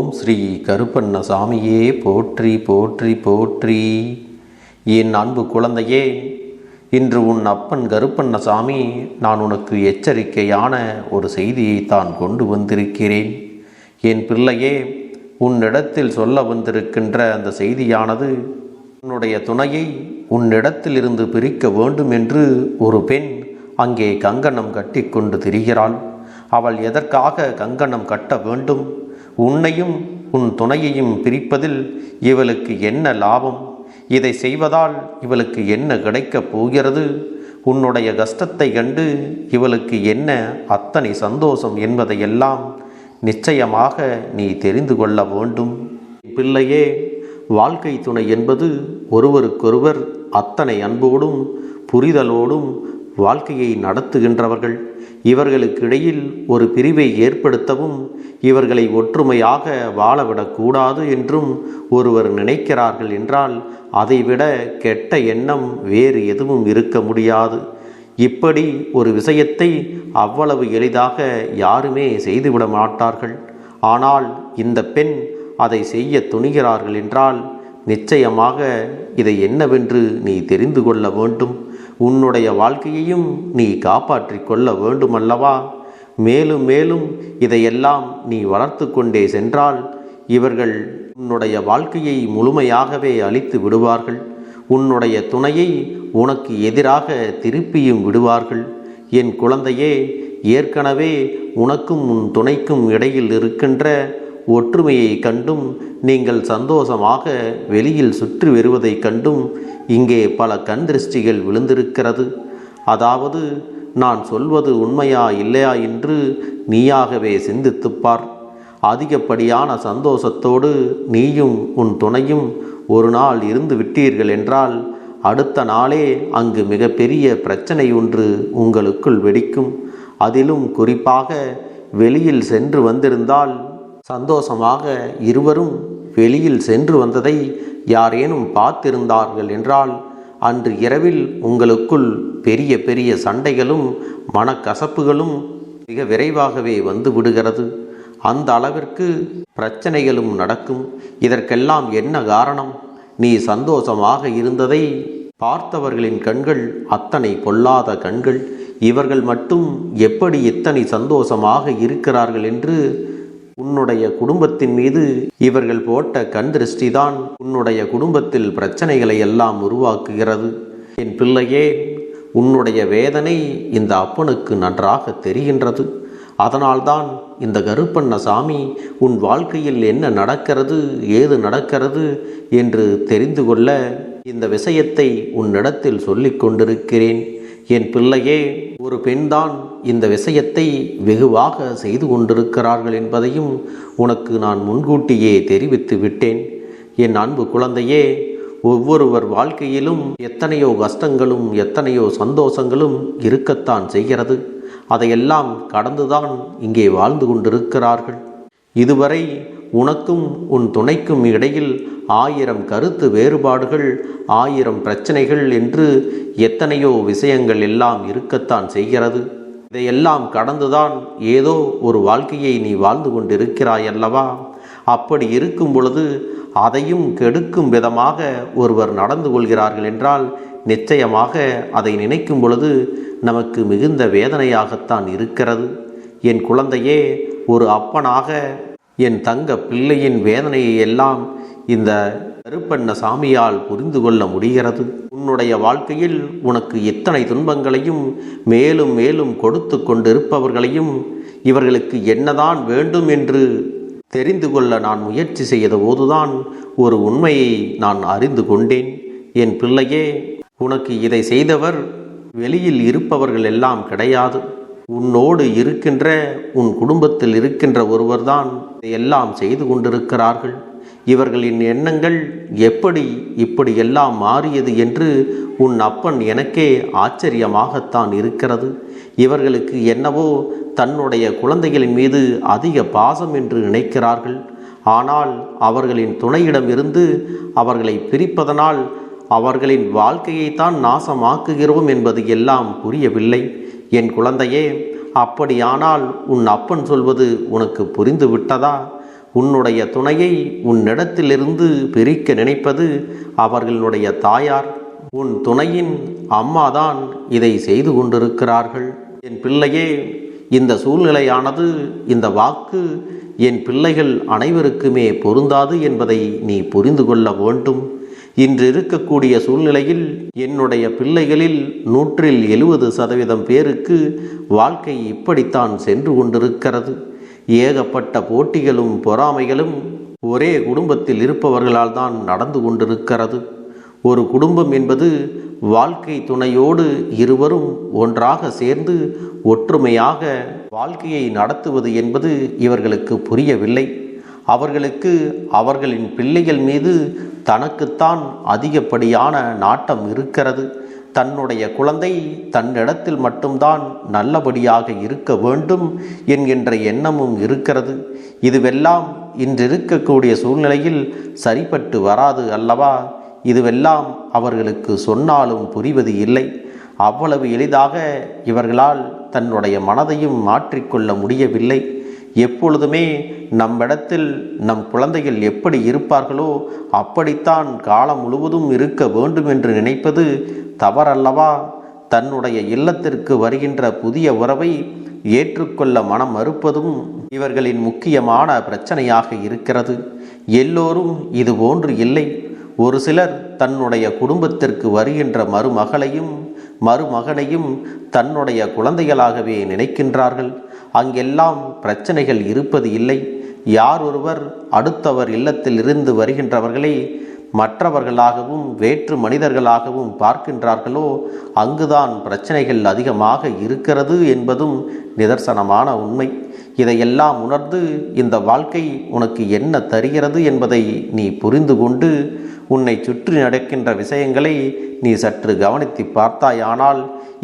ஓம் ஸ்ரீ கருப்பண்ணசாமியே போற்றி போற்றி போற்றி. என் அன்பு குழந்தையே இன்று உன் அப்பன் கருப்பண்ணசாமி நான் உனக்கு எச்சரிக்கையான ஒரு செய்தியை தான் கொண்டு வந்திருக்கிறேன். என் பிள்ளையே உன்னிடத்தில் சொல்ல வந்திருக்கின்ற அந்த செய்தியானது உன்னுடைய துணையை உன்னிடத்திலிருந்து பிரிக்க வேண்டும் என்று ஒரு பெண் அங்கே கங்கணம் கட்டிக்கொண்டு திரிகிறாள். அவள் எதற்காக கங்கணம் கட்ட வேண்டும்? உன்னையும் உன் துணையையும் பிரிப்பதில் இவளுக்கு என்ன லாபம்? இதை செய்வதால் இவளுக்கு என்ன கிடைக்கப் போகிறது? உன்னுடைய கஷ்டத்தை கண்டு இவளுக்கு என்ன அத்தனை சந்தோஷம் என்பதையெல்லாம் நிச்சயமாக நீ தெரிந்து கொள்ள வேண்டும். பிள்ளையே வாழ்க்கை துணை என்பது ஒருவருக்கொருவர் அத்தனை அன்போடும் புரிதலோடும் வாழ்க்கையை நடத்துகின்றவர்கள். இவர்களுக்கிடையில் ஒரு பிரிவை ஏற்படுத்தவும் இவர்களை ஒற்றுமையாக வாழவிடக்கூடாது என்றும் ஒருவர் நினைக்கிறார்கள் என்றால் அதைவிட கெட்ட எண்ணம் வேறு எதுவும் இருக்க முடியாது. இப்படி ஒரு விஷயத்தை அவ்வளவு எளிதாக யாருமே செய்துவிட மாட்டார்கள். ஆனால் இந்த பெண் அதை செய்ய துணிகிறார்கள் என்றால் நிச்சயமாக இதை என்னவென்று நீ தெரிந்து கொள்ள வேண்டும். உன்னுடைய வாழ்க்கையையும் நீ காப்பாற்றிக் கொள்ள வேண்டுமல்லவா? மேலும் மேலும் இதையெல்லாம் நீ வளர்த்து கொண்டே சென்றால் இவர்கள் உன்னுடைய வாழ்க்கையை முழுமையாகவே அழித்து விடுவார்கள். உன்னுடைய துணையை உனக்கு எதிராக திருப்பியும் விடுவார்கள். என் குழந்தையே ஏற்கனவே உனக்கும் உன் துணைக்கும் இடையில் இருக்கின்ற ஒற்றுமையை கண்டும் நீங்கள் சந்தோஷமாக வெளியில் சுற்றி வருவதைக் கண்டும் இங்கே பல கண் திருஷ்டிகள் விழுந்திருக்கிறது. அதாவது நான் சொல்வது உண்மையா இல்லையா என்று நீயாகவே சிந்தித்துப்பார். அதிகப்படியான சந்தோஷத்தோடு நீயும் உன் துணையும் ஒரு நாள் இருந்து விட்டீர்கள் என்றால் அடுத்த நாளே அங்கு மிகப்பெரிய பிரச்சனை ஒன்று உங்களுக்குள் வெடிக்கும். அதிலும் குறிப்பாக வெளியில் சென்று வந்திருந்தால் சந்தோஷமாக இருவரும் வெளியில் சென்று வந்ததை யாரேனும் பார்த்திருந்தார்கள் என்றால் அன்று இரவில் உங்களுக்குள் பெரிய பெரிய சண்டைகளும் மனக்கசப்புகளும் மிக விரைவாகவே வந்து விடுகிறது. அந்த அளவிற்கு பிரச்சனைகளும் நடக்கும். இதற்கெல்லாம் என்ன காரணம்? நீ சந்தோஷமாக இருந்ததை பார்த்தவர்களின் கண்கள் அத்தனை பொல்லாத கண்கள். இவர்கள் மட்டும் எப்படி இத்தனை சந்தோஷமாக இருக்கிறார்கள் என்று உன்னுடைய குடும்பத்தின் மீது இவர்கள் போட்ட கண் திருஷ்டிதான் உன்னுடைய குடும்பத்தில் பிரச்சனைகளை எல்லாம் உருவாக்குகிறது. என் பிள்ளையே உன்னுடைய வேதனை இந்த அப்பனுக்கு நன்றாக தெரிகின்றது. அதனால்தான் இந்த கருப்பண்ண சாமி உன் வாழ்க்கையில் என்ன நடக்கிறது ஏது நடக்கிறது என்று தெரிந்து கொள்ள இந்த விஷயத்தை உன்னிடத்தில் சொல்லிக் கொண்டிருக்கிறேன். என் பிள்ளையே ஒரு பெண்தான் இந்த விஷயத்தை வெகுவாக செய்து கொண்டிருக்கிறார்கள் என்பதையும் உனக்கு நான் முன்கூட்டியே தெரிவித்து விட்டேன். என் அன்பு குழந்தையே ஒவ்வொருவர் வாழ்க்கையிலும் எத்தனையோ கஷ்டங்களும் எத்தனையோ சந்தோஷங்களும் இருக்கத்தான் செய்கிறது. அதையெல்லாம் கடந்துதான் இங்கே வாழ்ந்து கொண்டிருக்கிறார்கள். இதுவரை உனக்கும் உன் துணைக்கும் இடையில் ஆயிரம் கருத்து வேறுபாடுகள் ஆயிரம் பிரச்சனைகள் என்று எத்தனையோ விஷயங்கள் எல்லாம் இருக்கத்தான் செய்கிறது. இதையெல்லாம் கடந்துதான் ஏதோ ஒரு வாழ்க்கையை நீ வாழ்ந்து கொண்டிருக்கிறாயல்லவா அப்படி இருக்கும் பொழுது அதையும் கெடுக்கும் விதமாக ஒருவர் நடந்து கொள்கிறார்கள் என்றால் நிச்சயமாக அதை நினைக்கும் பொழுது நமக்கு மிகுந்த வேதனையாகத்தான் இருக்கிறது. என் குழந்தையே ஒரு அப்பனாக என் தங்க பிள்ளையின் வேதனையை எல்லாம் இந்த கருப்பண்ண சாமியால் புரிந்து கொள்ள முடிகிறது. உன்னுடைய வாழ்க்கையில் உனக்கு எத்தனை துன்பங்களையும் மேலும் மேலும் கொடுத்து கொண்டிருப்பவர்களையும் இவர்களுக்கு என்னதான் வேண்டும் என்று தெரிந்து கொள்ள நான் முயற்சி செய்த போதுதான் ஒரு உண்மையை நான் அறிந்து கொண்டேன். என் பிள்ளையே உனக்கு இதை செய்தவர் வெளியில் இருப்பவர்கள் எல்லாம் கிடையாது. உன்னோடு இருக்கின்ற உன் குடும்பத்தில் இருக்கின்ற ஒருவர்தான் எல்லாம் செய்து கொண்டிருக்கிறார்கள். இவர்களின் எண்ணங்கள் எப்படி இப்படி எல்லாம் மாறியது என்று உன் அப்பன் எனக்கே ஆச்சரியமாகத்தான் இருக்கிறது. இவர்களுக்கு என்னவோ தன்னுடைய குழந்தைகளின் மீது அதிக பாசம் என்று நினைக்கிறார்கள். ஆனால் அவர்களின் துணையிடமிருந்து அவர்களை பிரிப்பதனால் அவர்களின் வாழ்க்கையைத்தான் நாசமாக்குகிறோம் என்பது எல்லாம் புரியவில்லை. என் குழந்தையே அப்படியானால் உன் அப்பன் சொல்வது உனக்கு புரிந்து விட்டதா? உன்னுடைய துணையை உன்னிடத்திலிருந்து பிரிக்க நினைப்பது அவர்களுடைய தாயார். உன் துணையின் அம்மாதான் இதை செய்து கொண்டிருக்கிறார்கள். என் பிள்ளையே இந்த சூழ்நிலையானது இந்த வாக்கு என் பிள்ளைகள் அனைவருக்குமே பொருந்தாது என்பதை நீ புரிந்து கொள்ள வேண்டும். இன்று இருக்கக்கூடிய சூழ்நிலையில் என்னுடைய பிள்ளைகளில் நூற்றில் எழுபது சதவீதம் பேருக்கு வாழ்க்கை இப்படித்தான் சென்று கொண்டிருக்கிறது. ஏகப்பட்ட போட்டிகளும் பொறாமைகளும் ஒரே குடும்பத்தில் இருப்பவர்களால் தான் நடந்து கொண்டிருக்கிறது. ஒரு குடும்பம் என்பது வாழ்க்கை துணையோடு இருவரும் ஒன்றாக சேர்ந்து ஒற்றுமையாக வாழ்க்கையை நடத்துவது என்பது இவர்களுக்கு புரியவில்லை. அவர்களுக்கு அவர்களின் பிள்ளைகள் மீது தனக்குத்தான் அதிகப்படியான நாட்டம் இருக்கிறது. தன்னுடைய குழந்தை தன்னிடத்தில் மட்டும்தான் நல்லபடியாக இருக்க வேண்டும் என்கின்ற எண்ணமும் இருக்கிறது. இதுவெல்லாம் இன்றிருக்கக்கூடிய சூழ்நிலையில் சரிப்பட்டு வராது அல்லவா? இதுவெல்லாம் அவர்களுக்கு சொன்னாலும் புரிவது இல்லை. அவ்வளவு எளிதாக இவர்களால் தன்னுடைய மனதையும் மாற்றிக்கொள்ள முடியவில்லை. எப்பொழுதுமே நம்மிடத்தில் நம் குழந்தைகள் எப்படி இருப்பார்களோ அப்படித்தான் காலம் முழுவதும் இருக்க வேண்டும் என்று நினைப்பது தவறல்லவா? தன்னுடைய இல்லத்திற்கு வருகின்ற புதிய உறவை ஏற்றுக்கொள்ள மனம் மறுப்பதும் இவர்களின் முக்கியமான பிரச்சனையாக இருக்கிறது. எல்லோரும் இது போன்று இல்லை. ஒரு சிலர் தன்னுடைய குடும்பத்திற்கு வருகின்ற மருமகளையும் மருமகனையும் தன்னுடைய குழந்தைகளாகவே நினைக்கின்றார்கள். அங்கெல்லாம் பிரச்சனைகள் இருப்பது இல்லை. யார் ஒருவர் அடுத்தவர் இல்லத்தில் இருந்து வருகின்றவர்களை மற்றவர்களாகவும் வேற்று மனிதர்களாகவும் பார்க்கின்றார்களோ அங்குதான் பிரச்சனைகள் அதிகமாக இருக்கிறது என்பதும் நிதர்சனமான உண்மை. இதையெல்லாம் உணர்ந்து இந்த வாழ்க்கை உனக்கு என்ன தருகிறது என்பதை நீ புரிந்து கொண்டு உன்னை சுற்றி நடக்கின்ற விஷயங்களை நீ சற்று கவனித்து பார்த்தாயானால்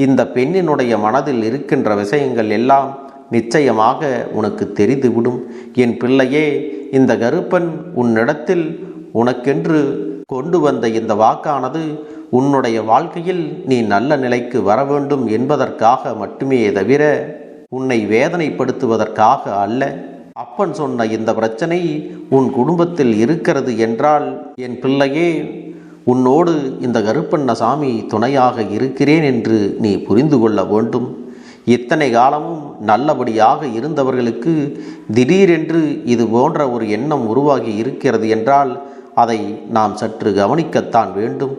இந்த பெண்ணினுடைய மனதில் இருக்கின்ற விஷயங்கள் எல்லாம் நிச்சயமாக உனக்கு தெரிந்துவிடும். என் பிள்ளையே இந்த கருப்பன் உன்னிடத்தில் உனக்கென்று கொண்டு வந்த இந்த வாக்கானது உன்னுடைய வாழ்க்கையில் நீ நல்ல நிலைக்கு வர வேண்டும் என்பதற்காக மட்டுமே தவிர உன்னை வேதனைப்படுத்துவதற்காக அல்ல. அப்பன் சொன்ன இந்த பிரச்சனை உன் குடும்பத்தில் இருக்கிறது என்றால் என் பிள்ளையே உன்னோடு இந்த கருப்பண்ணசாமி துணையாக இருக்கிறேன் என்று நீ புரிந்து கொள்ள வேண்டும். இத்தனை காலமும் நல்லபடியாக இருந்தவர்களுக்கு திடீரென்று இது போன்ற ஒரு எண்ணம் உருவாகி இருக்கிறது என்றால் அதை நாம் சற்று கவனிக்கத்தான் வேண்டும்.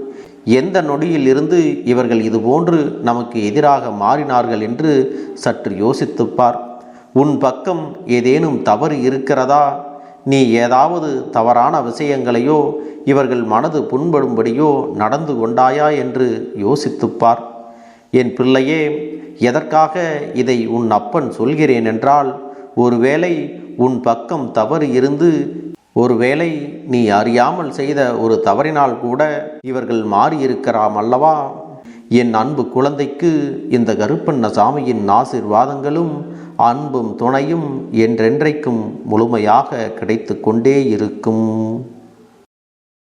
எந்த நொடியில் இருந்து இவர்கள் இதுபோன்று நமக்கு எதிராக மாறினார்கள் என்று சற்று யோசித்துப்பார். உன் பக்கம் ஏதேனும் தவறு இருக்கிறதா? நீ ஏதாவது தவறான விஷயங்களையோ இவர்கள் மனது புண்படும்படியோ நடந்து கொண்டாயா என்று யோசித்துப்பார். என் பிள்ளையே எதற்காக இதை உன் அப்பன் சொல்கிறேன் என்றால் ஒருவேளை உன் பக்கம் தவறு இருந்து ஒருவேளை நீ அறியாமல் செய்த ஒரு தவறினால் கூட இவர்கள் மாறியிருக்கலாம் அல்லவா? என் அன்பு குழந்தைக்கு இந்த கருப்பண்ண சாமியின் ஆசிர்வாதங்களும் அன்பும் துணையும் என்றென்றைக்கும் முழுமையாக கிடைத்து கொண்டே இருக்கும்.